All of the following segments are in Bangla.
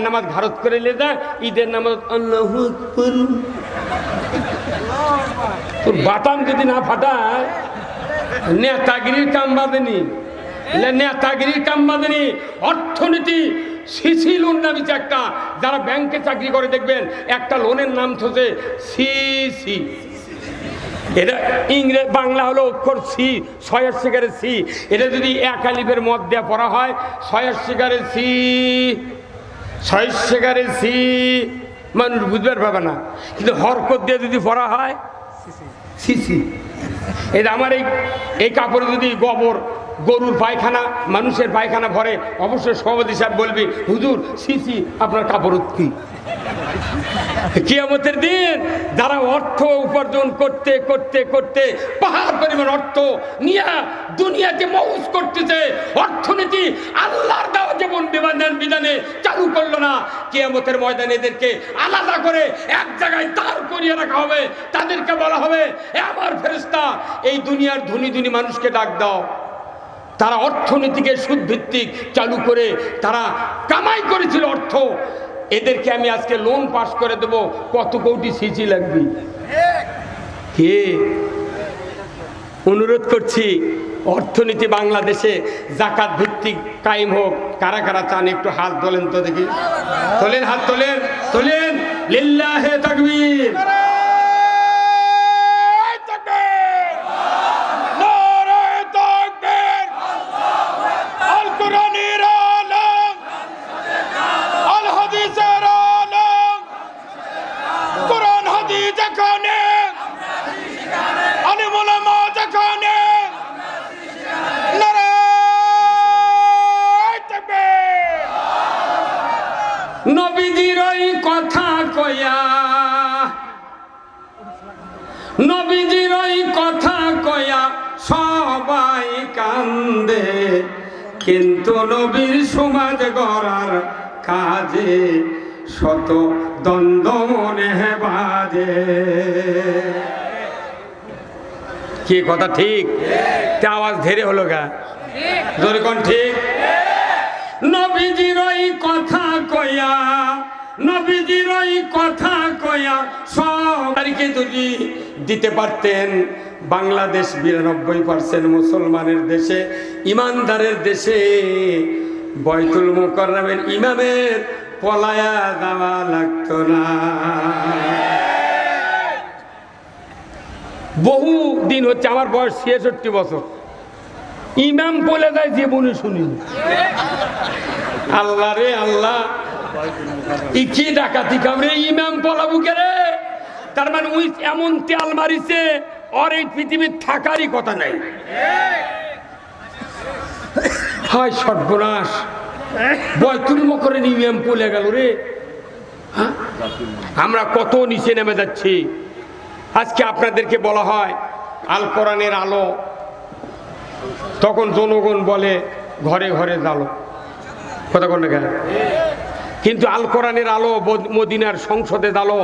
যায় নামাজ ভারত করে লে যায়, ঈদের নামাজ আল্লাহ তোর বাটাম যদি না ফাটায়, নেতাগিরির কাম বাঁধেনি নেতাগিরির কাম বাঁধেনি, অর্থনীতি সিসি লোন নামিছে একটা যারা ব্যাংকে চাকরি করে দেখবেন, একটা লোনের নাম থসে সিসি এটা ইংরেজ বাংলা হলো অক্ষর সি, ছয়ের শিকারে সি। এটা যদি এক আলিফের দেওয়া পড়া হয়, ছয়ের শিকারে সি। শিকারে সি মানুষ বুঝবার পাবে না। কিন্তু হরকত দিয়ে যদি পড়া হয় সিসি এটা আমার এই এই কাপড়ে যদি গোবর, গরুর পায়খানা, মানুষের পায়খানা ভরে, অবশ্যই সভাপতি সাহেব বলবি, হুজুর সিসি আপনার কাপড় কি কিয়ামতের দিন যারা অর্থ উপার্জন করতে করতে করতে, পাহাড় পরিমাণ অর্থ নিয়ে দুনিয়াকে মৌজ করতেছে, অর্থনীতি আল্লাহর দেওয়া যেমন বিধানের বিধানে করল না কিয়ামতের ময়দানে এদেরকে আলাদা করে এক জায়গায় দাঁড় করিয়ে রাখা হবে। তাদেরকে বলা হবে "এ আমার ফেরেস্তা এই দুনিয়ার ধনী ধনী মানুষকে ডাক দাও। তারা অর্থনীতিকে সুদ ভিত্তিক চালু করে তারা কামাই করেছিল অর্থ। এদেরকে আমি আজকে লোন পাস করে দেব। কত কোটি সিসি লাগবে? কে? অনুরোধ করছি অর্থনীতি বাংলাদেশে জাকাত ভিত্তিক কায়েম হোক। কারা কারা চান একটু হাত তোলেন তো দেখি। তোলেন হাত তোলেন তোলেন। লিল্লাহে তাকবীর। নবীজির ওই কথা কয়া নবীজির ওই কথা কয়া সবাই কান্দে। কিন্তু নবীর সমাজ গড়ার কাজে শত দ্বন্দ্ব মনে বাজে। কি কথা, ঠিক? তা আওয়াজ ধীরে হলো গা। জোরে ঠিক? নবীজির ওই কথা কয়া, নবীজির ওই কথা কয়া, সব তারিখে যদি দিতে পারতেন, বাংলাদেশ বিরানব্বই পার্সেন্ট মুসলমানের দেশে, ইমানদারের দেশে, বয়তুল মুকরমের ইমামের পলায়া দেওয়া লাগতো না। বহু দিন হচ্ছে, আমার বয়স ছেষট্টি বছর। ইমাম বলে যায় জীবনে শুনি আল্লাহ রে আল্লাহ। কি ডাকাতি কামড়ে ইমাম পলাবু রে? তার মানে উই এমন তেল মারিছে, আর এই পৃথিবীর থাকারই কথা নাই। হয় সর্বনাশ। বয়তুল মকরে ইমাম পলে গেল রে। হ্যাঁ? আমরা কত নিচে নেমে যাচ্ছি। আজকে আপনাদেরকে বলা হয়, আল কোরআনের আলো তখন জনগণ বলে, ঘরে ঘরে জালো কথা কোন কেন? কিন্তু আল কোরআনের আলো মদিনার সংসদে জালো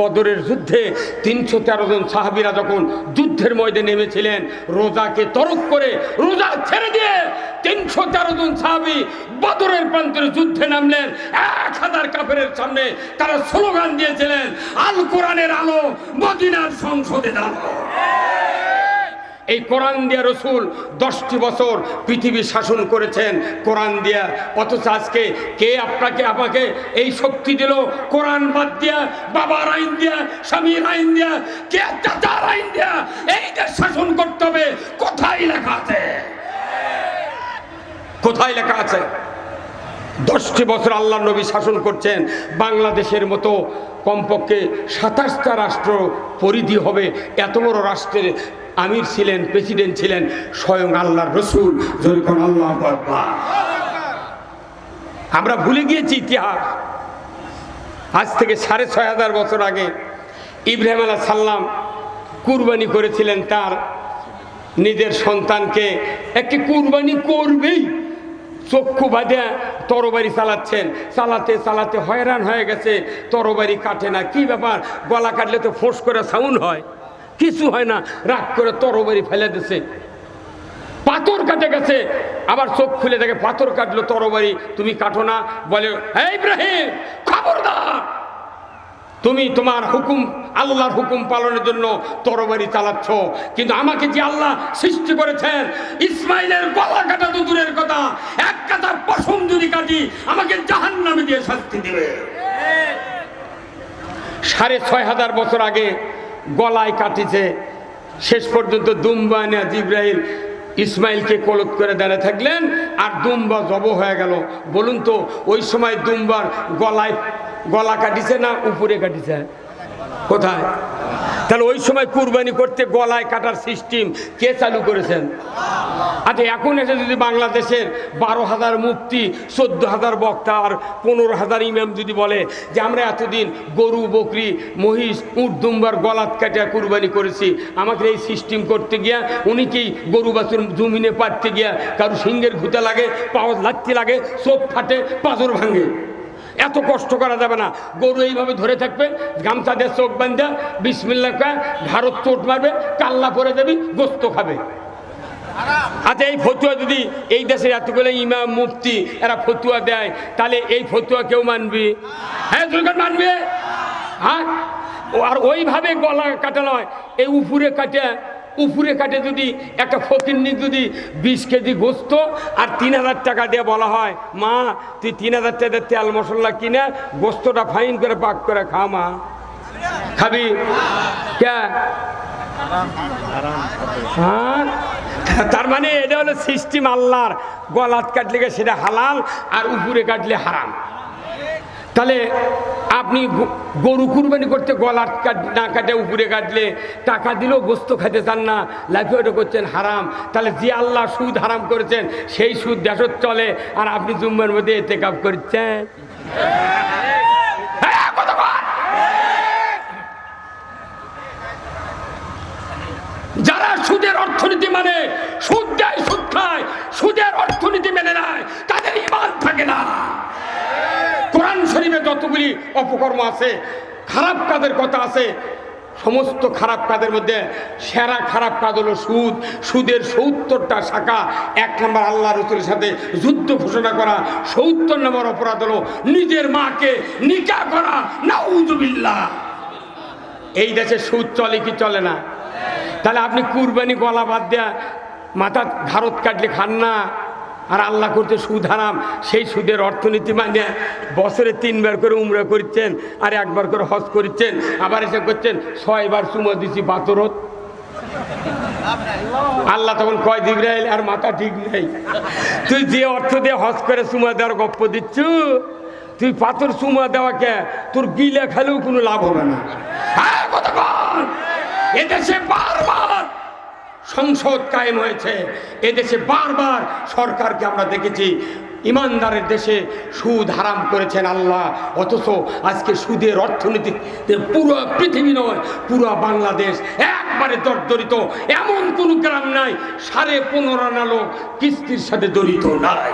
বদরের যুদ্ধে তিনশো তেরো জন সাহাবিরা যখন যুদ্ধের ময়দানে নেমেছিলেন, রোজাকে তরক করে রোজা ছেড়ে দিয়ে তিনশো তেরো জন সাহাবি বদরের প্রান্তরে যুদ্ধে নামলেন। এক হাজার কাপের সামনে তারা স্লোগান দিয়েছিলেন, আল কোরআনের আলো মদিনার সংসদে জালো এই কোরআন দিয়া রসুল দশটি বছর পৃথিবী শাসন করেছেন কোরআন দিয়া। অথচ আজকে কে আপনাকে, আমাকে এই শক্তি দিল? কোরআন বাদ দিয়া, বাবার আইন দিয়া, স্বামীর আইন দিয়া, কে চাচার আইন দিয়া? এই দেশ শাসন করতে হবে। কোথায় লেখা আছে? কোথায় লেখা আছে? দশটি বছর আল্লাহ নবী শাসন করছেন। বাংলাদেশের মতো কমপক্ষে সাতাশটা রাষ্ট্র পরিধি হবে। এত বড় রাষ্ট্রের আমির ছিলেন, প্রেসিডেন্ট ছিলেন, স্বয়ং আল্লাহর রসুল আল্লাহ আমরা ভুলে গিয়েছি ইতিহাস। আজ থেকে সাড়ে ছয় হাজার বছর আগে ইব্রাহিম আলাহ সাল্লাম কুরবানি করেছিলেন তার নিজের সন্তানকে। একটি কুরবানি করবেই চক্ষু বাঁধে তরবারি চালাচ্ছেন। চালাতে চালাতে হয়রান হয়ে গেছে, তরবারি কাটে না। কি ব্যাপার? গলা কাটলে তো ফোঁস করে সাউন্ড হয়। কিছু হয় না, রাগ করে তরবারি ফেলে দিছে। পাথর কাটে গেছে, আবার চোখ খুলে দেখে পাথর কাটলো তরবারি। তুমি কাটো না, বলে ইব্রাহিম, খবরদার। তুমি তোমার হুকুম, আল্লাহর হুকুম পালনের জন্য তরবারি চালাচ্ছ। কিন্তু আমাকে যে আল্লাহ সৃষ্টি করেছেন, ইসমাইলের গলা কাটা তো দূরের কথা। এক কাটা পশম যদি কাটি, আমাকে জাহান নামে দিয়ে শাস্তি দেবে। সাড়ে ছয় হাজার বছর আগে গলায় কাটিছে। শেষ পর্যন্ত দুম্বা নেয়া জিব্রাহিল ইসমাইলকে কলত করে দাঁড়িয়ে থাকলেন আর দুম্বা জব হয়ে গেল। বলুন তো, ওই সময় দুম্বার গলায় গলা কাটিছে না উপরে কাটিছে? কোথায়? তাহলে ওই সময় কুরবানি করতে গলায় কাটার সিস্টেম কে চালু করেছেন? আচ্ছা এখন এসে যদি বাংলাদেশের বারো হাজার মুক্তি চোদ্দ হাজার বক্তা আর পনেরো হাজার ইমাম যদি বলে যে আমরা এতদিন গরু, বকরি, মহিষ, উট, দুম্বার, গলাত কাটিয়া কুরবানি করেছি, আমাকে এই সিস্টেম করতে গিয়া উনি কি গরু বাছুর জমিনে পাড়তে গিয়া কারও সিংহের ঘুতে লাগে, পাওয়া লাত্তি লাগে, চোখ ফাটে পাঁজর ভাঙে। এত কষ্ট করা যাবে না। গরু এইভাবে ধরে থাকবে, গামছা দিয়ে চোখ বান্ধা বিসমিল্লা কয় ভারত চোট মারবে, কাল্লা পরে যাবি, গোস্ত খাবে। আচ্ছা এই ফতুয়া যদি এই দেশের এতগুলো ইমাম, মুফতি এরা ফতুয়া দেয়, তাহলে এই ফতুয়া কেউ মানবি? হ্যাঁ দুর্গান মানবে। হ্যাঁ? আর ওইভাবে গলা কাটা নয়, এই উপরে কাটে উপরে কাটে যদি একটা ফকির ফকিরনি যদি বিশ কেজি গোস্ত আর তিন হাজার টাকা দিয়ে বলা হয়, মা, তুই তিন হাজার টাকা তেল মশলা কিনে গোস্তটা ফাইন করে পাক করে খা, মা। খাবি? হ্যাঁ? তার মানে এটা হলো সিস্টেম আল্লাহর। গলাত কাটলে সেটা হালাল আর উপরে কাটলে হারাম। তাহলে আপনি গরু কুরবানি করতে কাট- না কাটে উপরে কাটলে টাকা দিলেও গোস্ত খাইতে চান না লাফে ওটা করছেন হারাম। তাহলে যে আল্লাহ সুদ হারাম করেছেন সেই সুদ দেশত চলে আর আপনি জুম্মার মধ্যে এতে কাপ করছেন। হ্যাঁ, যারা সুদের অর্থনীতি মানে সুদ দেয় সুদ খায় সুদের অর্থনীতি মেনে নেয় তাদের ইমান থাকে না। যতগুলি অপকর্ম আছে, খারাপ কাজের কথা আছে, সমস্ত খারাপ কাজের মধ্যে সেরা খারাপ কাজ হলো সুদ। সুদের সত্তরটা শাখা, এক নম্বর আল্লাহ রসুলের সাথে যুদ্ধ ঘোষণা করা, সত্তর নম্বর অপরাধ হলো নিজের মাকে নিকা করা, নাউজুবিল্লাহ। এই দেশে সুদ চলে কি চলে না? তাহলে আপনি কুরবানি গলা বাদ দেয়া, মাথা ঘারত কাটলে খান না। আর আল্লাহ করতে সুদ হারাম। সেই সুদের অর্থনীতি মানে বছরে তিনবার করে উমরা করছেন আর একবার করে হজ করছেন আবার এসে করছেন ছয়বার চুমো দিছি বাতরত আল্লাহ তখন কয় দিবরাইল আর মাথা ঠিক নেই। তুই যে অর্থ দিয়ে হজ করে চুমা দেওয়ার গপ্প দিচ্ছু তুই পাথর চুমা দেওয়াকে তোর গিলে খেলেও কোনো লাভ হবে না। হ্যাঁ, এদেশে বারবার সংসদ কায়েম হয়েছে। এদেশে বারবার সরকারকে আমরা দেখেছি, ইমানদারের দেশে সুদ হারাম করেছেন আল্লাহ। অথচ আজকে সুদের অর্থনীতি পুরো পৃথিবী নয়, পুরো বাংলাদেশ একবারে জর্জরিত এমন কোনো গ্রাম নাই, সাড়ে পনেরো আনা লোক কিস্তির সাথে জড়িত নাই।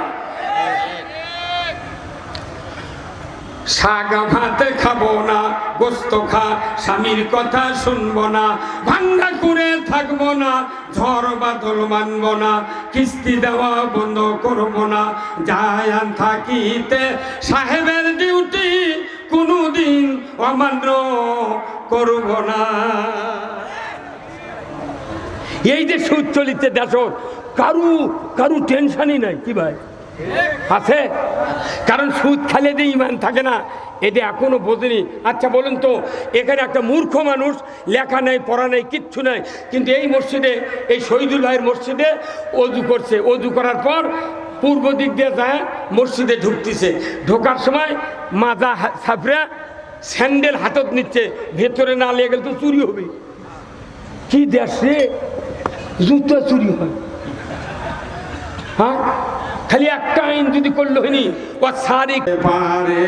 শাক ভাত খাব না, গোস্ত খা, স্বামীর কথা শুনব না ভাঙ্গা করে থাকব না, ঝড় বাদল মানবো না, কিস্তি দেওয়া বন্ধ করব না যায়ান থাকিতে সাহেবের ডিউটি কোনোদিন অমান্য করব না। এই যে সুদ চলিতে দেশ কারু কারু টেনশনই নাই, কি ভাই? আছে? কারণ সুদ খালে যে ইমান থাকে না। এটা এখনও বোঝেনি। আচ্ছা বলুন তো, এখানে একটা মূর্খ মানুষ, লেখা নেই, পড়া নেই, কিচ্ছু নাই। কিন্তু এই মসজিদে, এই শহীদুল ভাইয়ের মসজিদে অজু করছে। অজু করার পর পূর্ব দিক দিয়ে যায়, মসজিদে ঢুকতেছে। ঢোকার সময় মাজা সাফরা স্যান্ডেল হাতত নিচ্ছে। ভেতরে না লেগে তো চুরি হবে। কি দেশে জুতো চুরি হয়। হ্যাঁ? খালি একটা আইন যদি করল হয়নি ও সারি পারে।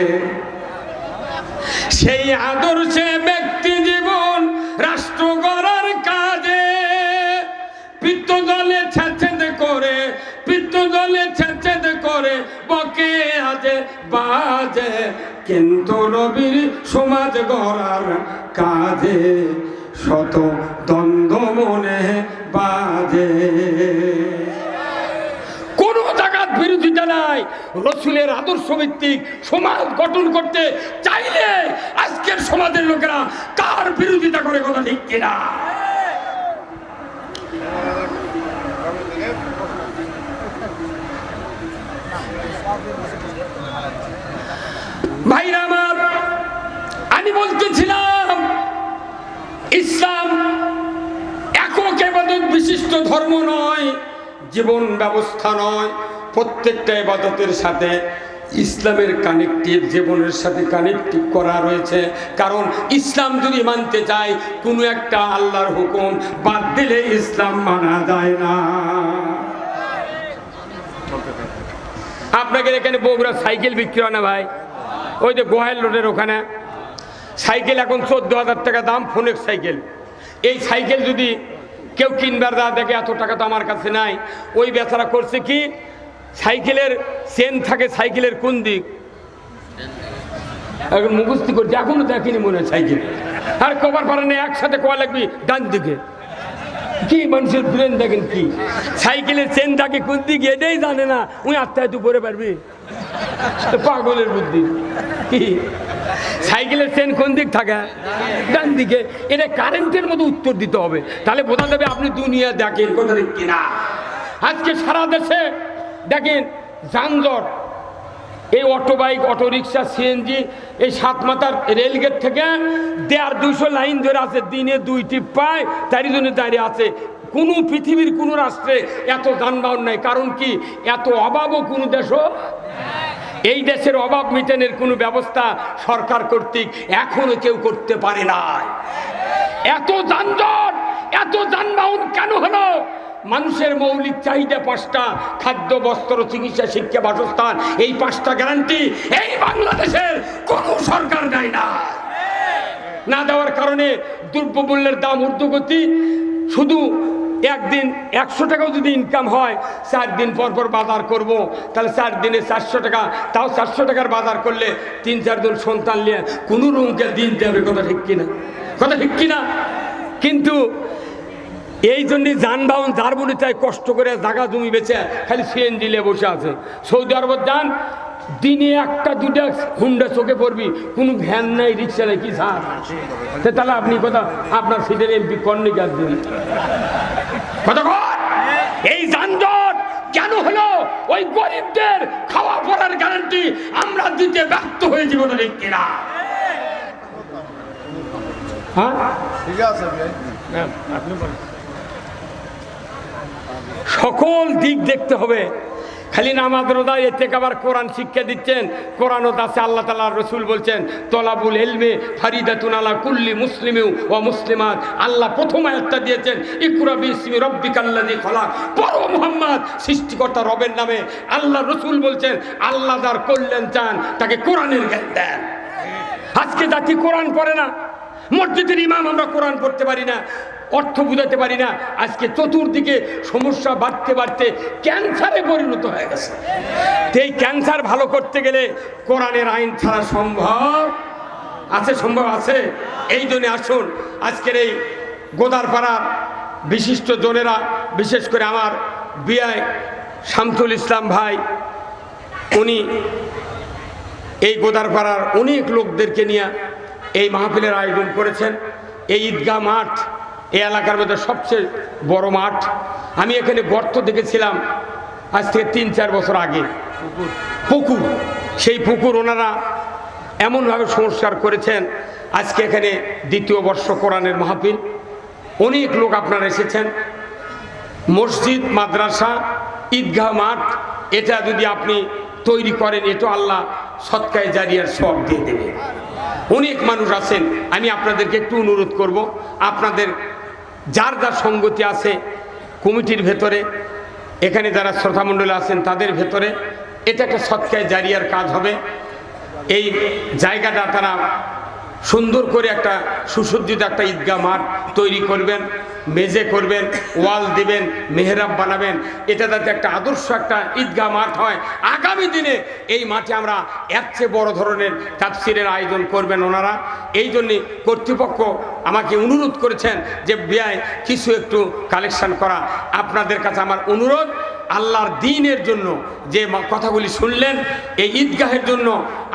সেই আদর্শে ব্যক্তি জীবন রাষ্ট্র গড়ার কাজে। পিত্ত দলে ছেঁচেদ করে পিত্ত দলে ছেঁচেদ করে বকে আজে বাজে। কিন্তু রবির সমাজ গড়ার কাজে শত দ্বন্দ্ব মনে বাজে। নাই রসুলের আদর্শ ভিত্তিক সমাজ গঠন করতে চাইলে আজকের সমাজের লোকেরা কার বিরোধিতা করে কথা ঠিক কিনা? ভাইরা আমার, আমি বলতেছিলাম, ইসলাম একক এবাদত বিশিষ্ট ধর্ম নয়, জীবন ব্যবস্থা নয়। প্রত্যেকটা এবাদতের সাথে ইসলামের কানেকটিভ জীবনের সাথে কানেকটিভ করা রয়েছে। কারণ ইসলাম যদি মানতে চায়, কোনো একটা আল্লাহর হুকুম বাদ দিলে ইসলাম মানা যায় না। আপনাদের এখানে বগুড়া সাইকেল বিক্রি হয় না ভাই? ওই যে গোহাইল রোডের ওখানে। সাইকেল এখন চোদ্দ হাজার টাকা দাম, ফোনের সাইকেল। এই সাইকেল যদি কেউ কিনবার দেখে এত টাকা তো আমার কাছে নাই। ওই বেচারা করছে কি? সাইকেলের চেন থাকে, সাইকেলের কোন দিক? এখন মুখস্থি করছে এখনও দেখিনি মনে সাইকেল। আর কবার পারে না একসাথে কোয়া লাগবি ডান দিকে। কি মানুষের ব্রেন দেখেন কি? সাইকেলের চেন থাকে কোন দিকে? এটাই জানে না। উনি আত্মায় তো পরে পারবি। পাগলের বুদ্ধি। কি? সাইকেলের চেন কোন দিক থাকে? ডান দিকে। এটা কারেন্টের মতো উত্তর দিতে হবে। তাহলে বোঝা যাবে আপনি দুনিয়া দেখেন কোথা দিক কিনা। আজকে সারা দেশে দেখেন, যানজট, এই auto bike auto rickshaw CNG এই সাত মাথার রেলগেট থেকে দেড় দুইশো লাইন ধরে আছে, দিনে দুইটি পায়, তারই জন্য দাঁড়িয়ে আছে। কোনো পৃথিবীর, কোনো রাষ্ট্রে এত যানবাহন নাই। কারণ কি? এত অভাবও কোনো দেশও এই দেশের অভাব মিটানের কোনো ব্যবস্থা সরকার কর্তৃক এখনও কেউ করতে পারে না এত যানজট, এত যানবাহন কেন হলো? মানুষের মৌলিক চাহিদা পাঁচটা, খাদ্য, বস্ত্র, চিকিৎসা, শিক্ষা, বাসস্থান, এই পাঁচটা গ্যারান্টি এই বাংলাদেশের কোনো সরকার দেয় না। না দেওয়ার কারণে দ্রব্যমূল্যের দাম ঊর্ধ্বগতি, শুধু একদিন একশো টাকাও যদি ইনকাম হয়, চার দিন পর পর বাজার করব, তাহলে চার দিনে চারশো টাকা, তাও চারশো টাকার বাজার করলে তিন চারজন সন্তান নিয়ে কোনো রুমকে দিন দেবে, কথা ঠিক কিনা? কথা ঠিক কিনা? কিন্তু এই জন্যে যানবাহন যার মনে চায় কষ্ট করে জাগা জমি বেচে খালি সিএনজি নিয়ে বসে আছে। সৌদি আরব যান দিনে একটা দুটা হুন্ডা চোখে পড়বি কোনো ভ্যান নাই রিক্সা নাই কি সার? তাহলে আপনি কথা আপনার সিটের এমপি কর্ণিক দিন? কথা এই যানজট কেন হলো? ওই গরিবদের খাওয়া পড়ার গ্যারান্টি আমরা দিতে ব্যর্থ হয়ে কথা ঠিক কিনা? হ্যাঁ ঠিক আছে ভাই। সকল দিক দেখতে হবে। খালি নামাজ রোজা এতে আবার কোরআন শিক্ষা দিচ্ছেন। কোরআন ও দাসে আল্লাহ তালা রসুল বলছেন, তলাবুল এলমে ফারিদাতুন আলা কুল্লি মুসলিমেও ও মুসলিমাত। আল্লাহ প্রথম আয়াতটা দিয়েছেন, ইকুরা বিসমি রব্বিক আল্লাহি খলাক। বড় মোহাম্মদ, সৃষ্টিকর্তা রবের নামে আল্লাহ রসুল বলছেন, আল্লাহ যার কল্যাণ চান, তাকে কোরআনের জ্ঞান দেন। আজকে জাতি কোরআন পড়ে না। মসজিদের ইমাম আমরা কোরআন পড়তে পারি না, অর্থ বুঝাতে পারি না। আজকে চতুর্দিকে সমস্যা বাড়তে বাড়তে ক্যান্সারে পরিণত হয়ে গেছে। এই ক্যান্সার ভালো করতে গেলে কোরআনের আইন ছাড়া সম্ভব? আছে সম্ভব আছে? এই জন্য আসুন, আজকের এই গোদারপাড়ার বিশিষ্ট জনেরা, বিশেষ করে আমার বিআই শামসুল ইসলাম ভাই, উনি এই গোদারপাড়ার অনেক লোকদেরকে নিয়ে এই মাহফিলের আয়োজন করেছেন। এই ঈদগাহ মাঠ এই এলাকার মধ্যে সবচেয়ে বড় মাঠ। আমি এখানে গর্ত দেখেছিলাম আজ থেকে তিন, চার বছর আগে। পুকুর। সেই পুকুর ওনারা এমনভাবে সংস্কার করেছেন। আজকে এখানে দ্বিতীয় বর্ষ কোরআনের মাহফিল। অনেক লোক আপনারা এসেছেন। মসজিদ, মাদ্রাসা, ঈদগাহ মাঠ, এটা যদি আপনি তৈরি করেন এটা আল্লাহ সৎকায় জারিয়ার সব দিয়ে দেবে। অনেক মানুষ আছেন। আমি আপনাদেরকে একটু অনুরোধ করব। আপনাদের যার যার সঙ্গতি আছে কমিটির ভেতরে, এখানে যারা শ্রোতামণ্ডলী আছেন তাদের ভেতরে, এটা একটা সৎকায় জারিয়ার কাজ হবে। এই জায়গাটা তারা সুন্দর করে একটা সুসজ্জিত একটা ঈদগাহ মাঠ তৈরি করবেন, মেজে করবেন, ওয়াল দিবেন, মেহরাব বানাবেন। এটা যাতে একটা আদর্শ একটা ঈদগাহ মাঠ হয়। আগামী দিনে এই মাঠে আমরা এর চেয়ে বড় ধরনের তাফসিরের আয়োজন করবেন ওনারা। এই জন্যে কর্তৃপক্ষ আমাকে অনুরোধ করেছেন যে ব্যয় কিছু একটু কালেকশন করা। আপনাদের কাছে আমার অনুরোধ, আল্লাহর দিনের জন্য যে কথাগুলি শুনলেন, এই ঈদগাহের জন্য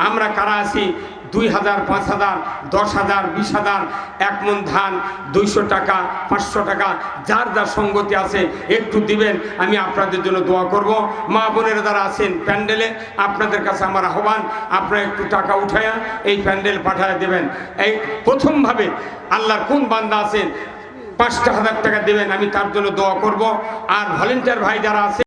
আমরা কারা আছি দুই হাজার, পাঁচ হাজার, দশ হাজার, বিশ হাজার, এক মন ধান, দুইশো টাকা, পাঁচশো টাকা, যার যার সঙ্গতি আছে একটু দিবেন, আমি আপনাদের জন্য দোয়া করব। মা বোনেরা যারা আছেন প্যান্ডেলে, আপনাদের কাছে আমার আহ্বান, আপনারা একটু টাকা উঠায়া এই প্যান্ডেল পাঠায় দেবেন। এই প্রথমভাবে আল্লাহর কোন বান্দা আছেন, পাঁচটা হাজার টাকা দেবেন, আমি তার জন্য দোয়া করব। আর ভলেন্টিয়ার ভাই যারা আছে